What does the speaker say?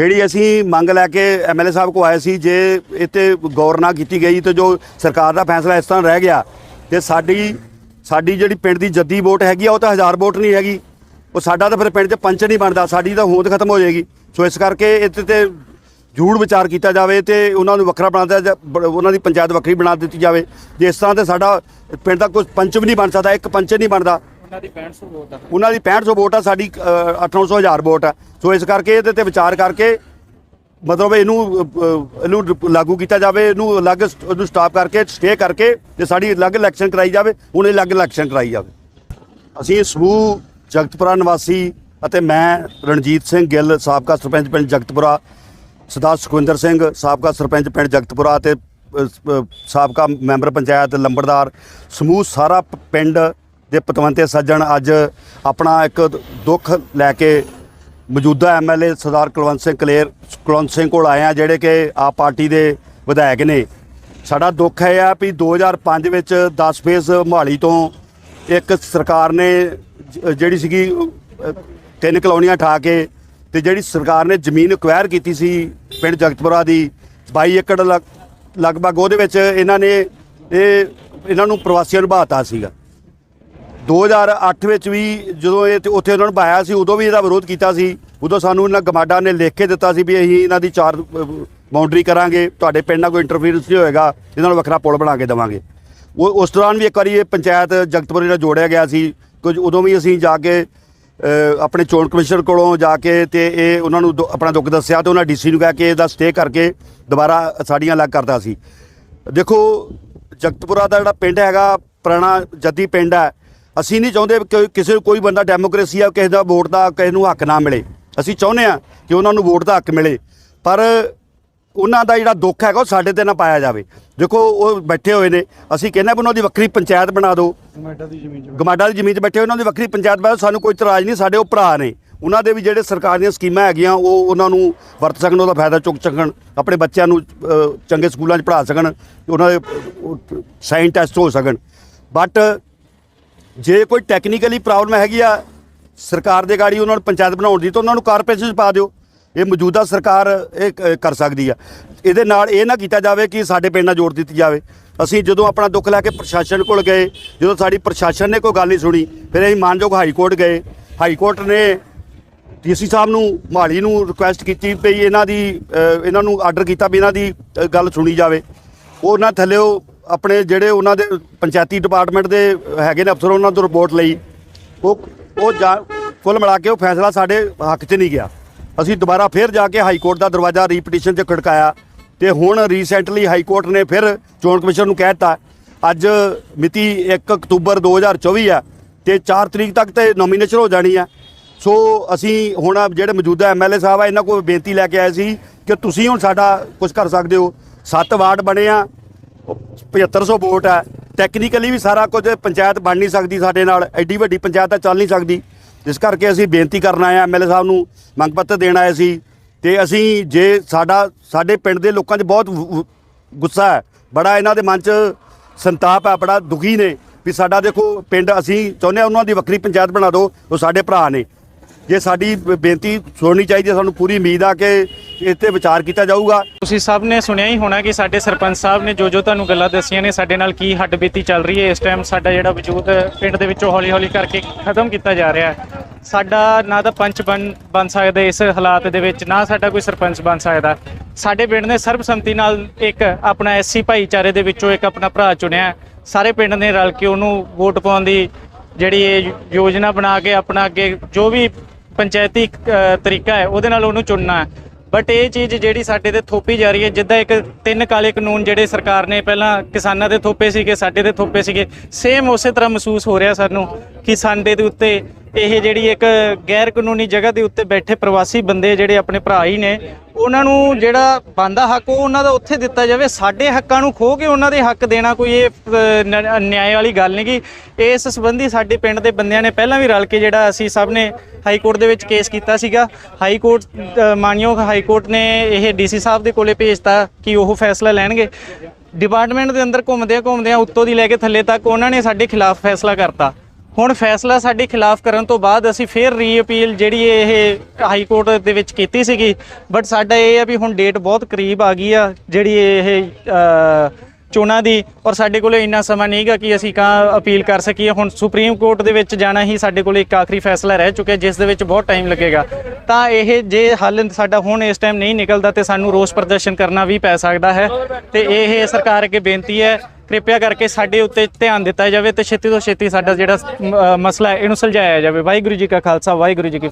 ਜਿਹੜੀ ਅਸੀਂ ਮੰਗ ਲੈ ਕੇ ਐਮਐਲਏ ਸਾਹਿਬ ਕੋ ਆਏ ਸੀ, ਜੇ ਇੱਥੇ ਗੌਰ ਨਾ ਕੀਤੀ ਗਈ ਤੇ ਜੋ ਸਰਕਾਰ ਦਾ ਫੈਸਲਾ ਇਸ ਤਰ੍ਹਾਂ ਰਹਿ ਗਿਆ ਤੇ ਸਾਡੀ ਸਾਡੀ ਜਿਹੜੀ ਪਿੰਡ ਦੀ ਜੱਦੀ ਵੋਟ ਹੈਗੀ ਆ, ਉਹ ਤਾਂ ਹਜ਼ਾਰ ਵੋਟ ਨਹੀਂ ਹੈਗੀ। ਉਹ ਸਾਡਾ ਤਾਂ ਫਿਰ ਪਿੰਡ 'ਚ ਪੰਚ ਨਹੀਂ ਬਣਦਾ, ਸਾਡੀ ਤਾਂ ਹੋਂਦ ਖਤਮ ਹੋ ਜਾਏਗੀ। ਸੋ ਇਸ ਕਰਕੇ ਇੱਥੇ ਤੇ ਜੂੜ ਵਿਚਾਰ ਕੀਤਾ ਜਾਵੇ ਤੇ ਉਹਨਾਂ ਨੂੰ ਵੱਖਰਾ ਬਣਾ ਦਿੱਤਾ ਜਾ- ਬ- ਉਹਨਾਂ ਦੀ ਪੰਚਾਇਤ ਵੱਖਰੀ ਬਣਾ ਦਿੱਤੀ ਜਾਵੇ। ਜੇ ਇਸ ਤਰ੍ਹਾਂ ਤੇ ਸਾਡਾ ਪਿੰਡ ਦਾ ਕੋਈ ਪੰਚ ਵੀ ਨਹੀਂ ਬਣ ਸਕਦਾ, ਇੱਕ ਪੰਚ ਨਹੀਂ ਬਣਦਾ ਉਹਨਾਂ ਦੀ 6500 ਵੋਟ ਆ। ਉਹਨਾਂ ਦੀ 6500 ਵੋਟ ਆ, ਸਾਡੀ 800 ਹਜ਼ਾਰ ਵੋਟ ਆ। ਸੋ ਇਸ ਕਰਕੇ ਇਹਦੇ ਤੇ ਵਿਚਾਰ ਕਰਕੇ ਮਤਲਬ ਇਹਨੂੰ ਇਹਨੂੰ ਲਾਗੂ ਕੀਤਾ ਜਾਵੇ, ਇਹਨੂੰ ਅਲੱਗ ਇਹਨੂੰ ਸਟਾਪ ਕਰਕੇ, ਸਟੇ ਕਰਕੇ ਤੇ ਸਾਡੀ ਅਲੱਗ ਇਲੈਕਸ਼ਨ ਕਰਾਈ ਜਾਵੇ, ਹੁਣ ਇਹ ਅਲੱਗ ਇਲੈਕਸ਼ਨ ਕਰਾਈ ਜਾਵੇ। ਅਸੀਂ ਸਮੂਹ ਜਗਤਪੁਰਾ ਨਿਵਾਸੀ ਅਤੇ ਮੈਂ, ਰਣਜੀਤ ਸਿੰਘ ਗਿੱਲ, ਸਾਬਕਾ ਸਰਪੰਚ ਪਿੰਡ ਜਗਤਪੁਰਾ, ਸਰਦਾਰ ਸੁਖਵਿੰਦਰ ਸਿੰਘ, ਸਾਬਕਾ ਸਰਪੰਚ ਪਿੰਡ ਜਗਤਪੁਰਾ ਅਤੇ ਸਾਬਕਾ ਮੈਂਬਰ ਪੰਚਾਇਤ ਲੰਬੜਦਾਰ, ਸਮੂਹ ਸਾਰਾ ਪਿੰਡ ਦੇ ਪਤਵੰਤੇ ਸੱਜਣ ਅੱਜ ਆਪਣਾ ਇੱਕ ਦੁੱਖ ਲੈ ਕੇ ਮੌਜੂਦਾ ਐਮਐਲਏ ਸਰਦਾਰ ਕੁਲਵੰਤ ਸਿੰਘ ਕਲੇਰ, ਕੁਲਵੰਤ ਸਿੰਘ ਕੋਲ ਆਏ ਆ, ਜਿਹੜੇ ਕਿ ਆ ਪਾਰਟੀ ਦੇ ਵਿਧਾਇਕ ਨੇ। ਸਾਡਾ ਦੁੱਖ ਹੈ ਆ ਵੀ 2005 ਵਿੱਚ 10 ਫੇਸ ਮੋਹਾਲੀ ਤੋਂ ਇੱਕ ਸਰਕਾਰ ਨੇ ਜਿਹੜੀ ਸੀਗੀ ਤਿੰਨ ਕਲੋਨੀਆਂ ਠਾ ਕੇ ਤੇ ਜਿਹੜੀ ਸਰਕਾਰ ਨੇ ਜ਼ਮੀਨ ਅਕਵਾਇਰ ਕੀਤੀ ਸੀ ਪਿੰਡ ਜਗਤਪੁਰਾ ਦੀ 22 ਏਕੜ ਲਗ- ਲਗਭਗ ਉਹਦੇ ਵਿੱਚ ਇਹਨਾਂ ਨੇ, ਇਹ, ਇਹਨਾਂ ਨੂੰ ਪ੍ਰਵਾਸੀਆਂ ਨੂੰ ਬਾਤਾ ਸੀਗਾ। 2008 ਵਿੱਚ ਵੀ ਜਦੋਂ ਇਹ ਤੇ ਉੱਥੇ ਉਹਨਾਂ ਨੂੰ ਪਾਇਆ ਸੀ, ਉਦੋਂ ਵੀ ਇਹਦਾ ਵਿਰੋਧ ਕੀਤਾ ਸੀ। ਉਦੋਂ ਸਾਨੂੰ ਇਹਨਾਂ ਗਮਾਡਾ ਨੇ ਲਿਖ ਕੇ ਦਿੱਤਾ ਸੀ ਵੀ ਅਸੀਂ ਇਹਨਾਂ ਦੀ ਚਾਰ ਬਾਉਂਡਰੀ ਕਰਾਂਗੇ, ਤੁਹਾਡੇ ਪਿੰਡ ਨਾਲ ਕੋਈ ਇੰਟਰਫੀਰੈਂਸ ਨਹੀਂ ਹੋਏਗਾ ਇਹਨਾਂ ਨੂੰ ਵੱਖਰਾ ਪੁਲ ਬਣਾ ਕੇ ਦੇਵਾਂਗੇ। ਉਹ, ਉਸ ਦੌਰਾਨ ਵੀ ਇੱਕ ਵਾਰੀ ਇਹ ਪੰਚਾਇਤ ਜਗਤਪੁਰੀ ਨਾਲ ਜੋੜਿਆ ਗਿਆ ਸੀ, ਕੁਝ ਉਦੋਂ ਵੀ ਅਸੀਂ ਜਾ ਕੇ ਆਪਣੇ ਚੋਣ ਕਮਿਸ਼ਨਰ ਕੋਲੋਂ ਜਾ ਕੇ ਤੇ ਇਹ ਉਹਨਾਂ ਨੂੰ ਦੁ- ਆਪਣਾ ਦੁੱਖ ਦੱਸਿਆ ਤੇ ਉਹਨਾਂ ਡੀਸੀ ਨੂੰ ਕਹਿ ਕੇ ਇਹਦਾ ਸਟੇ ਕਰਕੇ ਦੁਬਾਰਾ ਸਾਡੀਆਂ ਅਲੱਗ ਕਰਦਾ ਸੀ। ਦੇਖੋ, ਜਗਤਪੁਰਾ ਦਾ ਜਿਹੜਾ ਪਿੰਡ ਹੈਗਾ, ਪੁਰਾਣਾ ਜੱਦੀ ਪਿੰਡ ਹੈ ਅਸੀਂ ਨਹੀਂ ਚਾਹੁੰਦੇ ਕਿ ਕਿਸੇ ਕੋਈ ਬੰਦਾ ਡੈਮੋਕ੍ਰੇਸੀ ਆ ਕਿਸੇ ਦਾ ਵੋਟ ਦਾ ਕਿਸੇ ਨੂੰ ਹੱਕ ਨਾ ਮਿਲੇ। ਅਸੀਂ ਚਾਹੁੰਦੇ ਆ ਕਿ ਉਹਨਾਂ ਨੂੰ ਵੋਟ ਦਾ ਹੱਕ ਮਿਲੇ। ਪਰ ਉਹਨਾਂ ਦਾ ਜਿਹੜਾ ਦੁੱਖ ਹੈਗਾ ਉਹ ਸਾਡੇ ਤੇ ਨਾ ਪਾਇਆ ਜਾਵੇ। ਦੇਖੋ ਉਹ ਬੈਠੇ ਹੋਏ ਨੇ। ਅਸੀਂ ਕਹਿੰਦੇ ਵੀ ਉਹਨਾਂ ਦੀ ਵੱਖਰੀ ਪੰਚਾਇਤ ਬਣਾ ਦਿਓ। ਟਮਾਟਰ ਦੀ ਜ਼ਮੀਨ 'ਚ। ਗਮਾਡਾ ਦੀ ਜ਼ਮੀਨ 'ਤੇ ਬੈਠੇ ਉਹਨਾਂ ਦੀ ਵੱਖਰੀ ਪੰਚਾਇਤ ਬਣਾ ਸਾਨੂੰ ਕੋਈ ਇਤਰਾਜ਼ ਨਹੀਂ ਸਾਡੇ ਉਹ ਭਰਾ ਨੇ। ਉਹਨਾਂ ਦੇ ਵੀ ਜਿਹੜੇ ਸਰਕਾਰ ਦੀਆਂ ਸਕੀਮਾਂ ਹੈਗੀਆਂ ਉਹ ਉਹਨਾਂ ਨੂੰ ਵਰਤ ਸਕਣ ਉਹਦਾ ਫਾਇਦਾ ਚੁੱਕ ਸਕਣ। ਆਪਣੇ ਬੱਚਿਆਂ ਨੂੰ ਚੰਗੇ ਸਕੂਲਾਂ 'ਚ ਪੜ੍ਹਾ ਸਕਣ। ਉਹਨਾਂ ਦੇ ਸਾਇੰਸ ਟੈਸਟ ਹੋ ਸਕਣ। ਬਟ ਜੇ ਕੋਈ ਟੈਕਨੀਕਲੀ ਪ੍ਰੋਬਲਮ ਹੈਗੀ ਆ, ਸਰਕਾਰ ਦੇ ਗਾੜੀ ਉਹਨਾਂ ਨੂੰ ਪੰਚਾਇਤ ਬਣਾਉਣ ਦੀ, ਤਾਂ ਉਹਨਾਂ ਨੂੰ ਕਾਰਪੋਰੇਸ਼ਨ 'ਚ ਪਾ ਦਿਓ। ਇਹ ਮੌਜੂਦਾ ਸਰਕਾਰ ਇਹ ਕ- ਕਰ ਸਕਦੀ ਆ। ਇਹਦੇ ਨਾਲ ਇਹ ਨਾ ਕੀਤਾ ਜਾਵੇ ਕਿ ਸਾਡੇ ਪਿੰਡ ਨਾਲ ਜੋੜ ਦਿੱਤੀ ਜਾਵੇ। ਅਸੀਂ ਜਦੋਂ ਆਪਣਾ ਦੁੱਖ ਲੈ ਕੇ ਪ੍ਰਸ਼ਾਸਨ ਕੋਲ ਗਏ, ਜਦੋਂ ਸਾਡੀ ਪ੍ਰਸ਼ਾਸਨ ਨੇ ਕੋਈ ਗੱਲ ਨਹੀਂ ਸੁਣੀ, ਫਿਰ ਅਸੀਂ ਮਾਨਯੋਗ ਹਾਈ ਕੋਰਟ ਗਏ। ਹਾਈ ਕੋਰਟ ਨੇ ਡੀਸੀ ਸਾਹਿਬ ਨੂੰ, ਮਹਾਲੀ ਨੂੰ ਰਿਕੁਐਸਟ ਕੀਤੀ ਵੀ ਇਹਨਾਂ ਦੀ ਇਹਨਾਂ ਨੂੰ ਆਰਡਰ ਕੀਤਾ ਵੀ ਇਹਨਾਂ ਦੀ ਗੱਲ ਸੁਣੀ ਜਾਵੇ। ਉਹਨਾਂ ਥੱਲੇ ਉਹ ਆਪਣੇ ਜਿਹੜੇ ਉਹਨਾਂ ਦੇ ਪੰਚਾਇਤੀ ਡਿਪਾਰਟਮੈਂਟ ਦੇ ਹੈਗੇ ਨੇ ਅਫਸਰ, ਉਹਨਾਂ ਤੋਂ ਰਿਪੋਰਟ ਲਈ। ਉਹ ਉਹ ਜਾ, ਕੁੱਲ ਮਿਲਾ ਕੇ ਉਹ ਫੈਸਲਾ ਸਾਡੇ ਹੱਕ 'ਚ ਨਹੀਂ ਗਿਆ। ਅਸੀਂ ਦੁਬਾਰਾ ਫਿਰ ਜਾ ਕੇ ਹਾਈ ਕੋਰਟ ਦਾ ਦਰਵਾਜ਼ਾ ਰੀਪਟੀਸ਼ਨ 'ਚ ਖੜਕਾਇਆ ਤੇ ਹੁਣ ਰੀਸੈਂਟਲੀ ਹਾਈ ਕੋਰਟ ਨੇ ਫਿਰ ਚੋਣ ਕਮਿਸ਼ਨ ਨੂੰ ਕਹਿ ਦਿੱਤਾ, ਅੱਜ ਮਿਤੀ 1 ਅਕਤੂਬਰ 2024 ਆ ਤੇ 4 ਤਰੀਕ ਤੱਕ ਤੇ ਨੋਮੀਨੇਸ਼ਨ ਹੋ ਜਾਣੀ ਆ। ਸੋ ਅਸੀਂ ਹੁਣ ਜਿਹੜੇ ਮੌਜੂਦਾ ਐਮਐਲਏ ਸਾਹਿਬ ਆ, ਇਹਨਾਂ ਕੋਲ ਬੇਨਤੀ ਲੈ ਕੇ ਆਏ ਸੀ ਕਿ ਤੁਸੀਂ ਹੁਣ ਸਾਡਾ ਕੁਝ ਕਰ ਸਕਦੇ ਹੋ। ਸੱਤ ਵਾਰਡ ਬਣੇ ਆ 7500 ਵੋਟ ਹੈ। ਟੈਕਨੀਕਲੀ ਵੀ ਸਾਰਾ ਕੁਝ ਪੰਚਾਇਤ ਬਣ ਨਹੀਂ ਸਕਦੀ ਸਾਡੇ ਨਾਲ। ਐਡੀ ਵੱਡੀ ਪੰਚਾਇਤ ਤਾਂ ਚੱਲ ਨਹੀਂ ਸਕਦੀ। ਇਸ ਕਰਕੇ ਅਸੀਂ ਬੇਨਤੀ ਕਰਨ ਆਏ ਆ ਐਮਐਲਏ ਸਾਹਿਬ ਨੂੰ ਮੰਗ ਪੱਤਰ ਦੇਣ ਆਏ ਸੀ। ਤੇ ਅਸੀਂ ਜੇ ਸਾਡਾ, ਸਾਡੇ ਪਿੰਡ ਦੇ ਲੋਕਾਂ 'ਚ ਬਹੁਤ ਗੁੱਸਾ ਹੈ। ਬੜਾ ਇਹਨਾਂ ਦੇ ਮਨ 'ਚ ਸੰਤਾਪ ਹੈ, ਬੜਾ ਦੁਖੀ ਨੇ ਵੀ ਸਾਡਾ ਦੇਖੋ ਪਿੰਡ, ਅਸੀਂ ਚਾਹੁੰਦੇ ਹਾਂ ਉਹਨਾਂ ਦੀ ਵੱਖਰੀ ਪੰਚਾਇਤ ਬਣਾ ਦਿਓ, ਉਹ ਸਾਡੇ ਭਰਾ ਨੇ। ਜੇ ਸਾਡੀ ਬੇਨਤੀ ਸੁਣਨੀ ਚਾਹੀਦੀ ਹੈ, ਸਾਨੂੰ ਪੂਰੀ ਉਮੀਦ ਆ ਕਿ ਇਸ ਤੇ ਵਿਚਾਰ ਕੀਤਾ ਜਾਊਗਾ। ਤੁਸੀਂ ਸਭ ਨੇ ਸੁਣਿਆ ਹੀ ਹੋਣਾ ਕਿ ਸਾਡੇ ਸਰਪੰਚ ਸਾਹਿਬ ਨੇ ਜੋ ਜੋ ਤੁਹਾਨੂੰ ਗੱਲਾਂ ਦੱਸੀਆਂ ਨੇ, ਸਾਡੇ ਨਾਲ ਕੀ ਹੱਡਬੀਤੀ ਚੱਲ ਰਹੀ ਹੈ। ਇਸ ਟਾਈਮ ਸਾਡਾ ਜਿਹੜਾ ਵਜੂਦ ਪਿੰਡ ਦੇ ਵਿੱਚੋਂ ਹੌਲੀ-ਹੌਲੀ ਕਰਕੇ ਖਤਮ ਕੀਤਾ ਜਾ ਰਿਹਾ ਹੈ। ਸਾਡਾ ਨਾ ਤਾਂ ਪੰਚ ਬਣ ਬਣ ਸਕਦਾ ਇਸ ਹਾਲਾਤ ਦੇ ਵਿੱਚ, ਨਾ ਸਾਡਾ ਕੋਈ ਸਰਪੰਚ ਬਣ ਸਕਦਾ। ਸਾਡੇ ਪਿੰਡ ਨੇ ਸਰਬਸੰਮਤੀ ਨਾਲ ਇੱਕ ਆਪਣਾ ਐਸਸੀ ਭਾਈਚਾਰੇ ਦੇ ਵਿੱਚੋਂ ਇੱਕ ਆਪਣਾ ਭਰਾ ਚੁਣਿਆ ਸਾਰੇ ਪਿੰਡ ਨੇ ਰਲ ਕੇ ਉਹਨੂੰ ਵੋਟ ਪਾਉਣ ਦੀ ਜਿਹੜੀ ਇਹ ਯੋਜਨਾ ਬਣਾ ਕੇ ਆਪਣਾ ਅੱਗੇ ਜੋ ਵੀ ਪੰਚਾਇਤੀ ਤਰੀਕਾ ਹੈ, ਉਹਦੇ ਨਾਲ ਉਹਨੂੰ ਚੁਣਨਾ ਹੈ। ਬਟ ਇਹ ਚੀਜ਼ ਜਿਹੜੀ ਸਾਡੇ ਤੇ ਥੋਪੀ ਜਾ ਰਹੀ ਹੈ, ਜਿੱਦਾਂ ਇੱਕ ਤਿੰਨ ਕਾਲੇ ਕਾਨੂੰਨ ਜਿਹੜੇ ਸਰਕਾਰ ਨੇ ਪਹਿਲਾਂ ਕਿਸਾਨਾਂ ਦੇ ਥੋਪੇ ਸੀਗੇ, ਸਾਡੇ ਤੇ ਥੋਪੇ ਸੀਗੇ ਸੇਮ ਉਸੇ ਤਰ੍ਹਾਂ ਮਹਿਸੂਸ ਹੋ ਰਿਹਾ ਸਾਨੂੰ ਕਿ ਸਾਡੇ ਦੇ ਉੱਤੇ ਇਹ ਜਿਹੜੀ ਇੱਕ ਗੈਰ ਕਾਨੂੰਨੀ ਜਗ੍ਹਾ ਦੇ ਉੱਤੇ ਬੈਠੇ ਪ੍ਰਵਾਸੀ ਬੰਦੇ ਜਿਹੜੇ ਆਪਣੇ ਭਰਾ ਹੀ ਨੇ ਉਹਨਾਂ ਨੂੰ ਜਿਹੜਾ ਬੰਦਾ ਹੱਕ ਉਹ ਉਹਨਾਂ ਦਾ ਉੱਥੇ ਦਿੱਤਾ ਜਾਵੇ। ਸਾਡੇ ਹੱਕਾਂ ਨੂੰ ਖੋ ਕੇ ਉਹਨਾਂ ਦੇ ਹੱਕ ਦੇਣਾ ਕੋਈ ਇਹ ਅ, ਨਿਆਂ ਵਾਲੀ ਗੱਲ ਨਹੀਂ ਕਿ ਇਸ ਸੰਬੰਧੀ ਸਾਡੇ ਪਿੰਡ ਦੇ ਬੰਦਿਆਂ ਨੇ ਪਹਿਲਾਂ ਵੀ ਰਲ ਕੇ ਜਿਹੜਾ ਅਸੀਂ ਸਭ ਨੇ ਹਾਈ ਕੋਰਟ ਦੇ ਵਿੱਚ ਕੇਸ ਕੀਤਾ ਸੀਗਾ। ਹਾਈ ਕੋਰਟ ਮਾਨਯੋਗ ਹਾਈ ਕੋਰਟ ਨੇ ਇਹ ਡੀਸੀ ਸਾਹਿਬ ਦੇ ਕੋਲੇ ਭੇਜਤਾ ਕਿ ਉਹ ਫੈਸਲਾ ਲੈਣਗੇ। ਡਿਪਾਰਟਮੈਂਟ ਦੇ ਅੰਦਰ ਘੁੰਮਦੇ ਘੁੰਮਦੇ ਉੱਤੋਂ ਦੀ ਲੈ ਕੇ ਥੱਲੇ ਤੱਕ ਉਹਨਾਂ ਨੇ ਸਾਡੇ ਖਿਲਾਫ ਫੈਸਲਾ ਕਰਤਾ। ਹੁਣ ਫੈਸਲਾ ਸਾਡੇ ਖਿਲਾਫ ਕਰਨ ਤੋਂ ਬਾਅਦ ਅਸੀਂ ਫੇਰ ਰੀਅਪੀਲ ਜਿਹੜੀ ਇਹ ਹਾਈ ਕੋਰਟ ਦੇ ਵਿੱਚ ਕੀਤੀ ਸੀਗੀ। ਬਟ ਸਾਡਾ ਇਹ ਆ ਵੀ ਹੁਣ ਡੇਟ ਬਹੁਤ ਕਰੀਬ ਆ ਗਈ ਆ, ਜਿਹੜੀ ਇਹ ਚੋਣਾਂ ਦੀ। ਔਰ ਸਾਡੇ ਕੋਲ ਇੰਨਾ ਸਮਾਂ ਨਹੀਂਗਾ ਕਿ ਅਸੀਂ ਕਾਂ ਅਪੀਲ ਕਰ ਸਕੀਏ। ਹੁਣ ਸੁਪਰੀਮ ਕੋਰਟ ਦੇ ਵਿੱਚ ਜਾਣਾ ਹੀ ਸਾਡੇ ਕੋਲ ਇੱਕ ਆਖਰੀ ਫੈਸਲਾ ਰਹਿ ਚੁੱਕਿਆ, ਜਿਸ ਦੇ ਵਿੱਚ ਬਹੁਤ ਟਾਈਮ ਲੱਗੇਗਾ। ਤਾਂ ਇਹ ਜੇ ਹੱਲ ਸਾਡਾ ਹੁਣ ਇਸ ਟਾਈਮ ਨਹੀਂ ਨਿਕਲਦਾ ਤੇ ਸਾਨੂੰ ਰੋਸ ਪ੍ਰਦਰਸ਼ਨ ਕਰਨਾ ਵੀ ਪੈ ਸਕਦਾ ਹੈ। ਤੇ ਇਹ ਸਰਕਾਰ ਅੱਗੇ ਬੇਨਤੀ ਹੈ ਕਿਰਪਾ ਕਰਕੇ ਸਾਡੇ ਉੱਤੇ ਧਿਆਨ ਦਿੱਤਾ ਜਾਵੇ ਤੇ ਛੇਤੀ ਤੋਂ ਛੇਤੀ ਸਾਡਾ ਜਿਹੜਾ ਮਸਲਾ ਹੈ, ਇਹਨੂੰ ਸੁਲਝਾਇਆ ਜਾਵੇ। ਵਾਹਿਗੁਰੂ ਜੀ ਕਾ ਖਾਲਸਾ, ਵਾਹਿਗੁਰੂ ਜੀ ਕੀ ਫਤਿਹ।